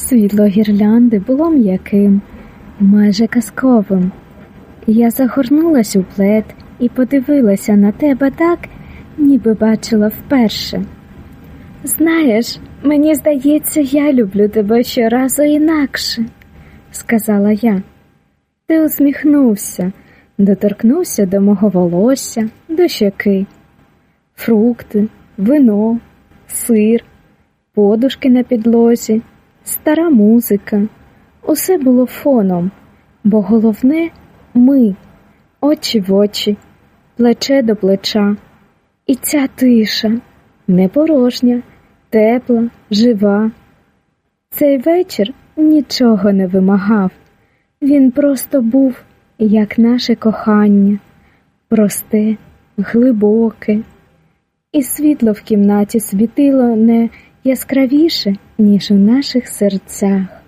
Світло гірлянди було м'яким, майже казковим. Я загорнулась у плед і подивилася на тебе так, ніби бачила вперше. Знаєш, мені здається, я люблю тебе щоразу інакше, сказала я. Ти усміхнувся, доторкнувся до мого волосся, до щоки, фрукти, вино, сир, подушки на підлозі, стара музика. Усе було фоном, бо головне ми, очі в очі, плече до плеча. І ця тиша не порожня, тепла, жива. Цей вечір нічого не вимагав. Він просто був, як наше кохання, просте, глибоке, і світло в кімнаті світило не яскравіше, ніж у наших серцях.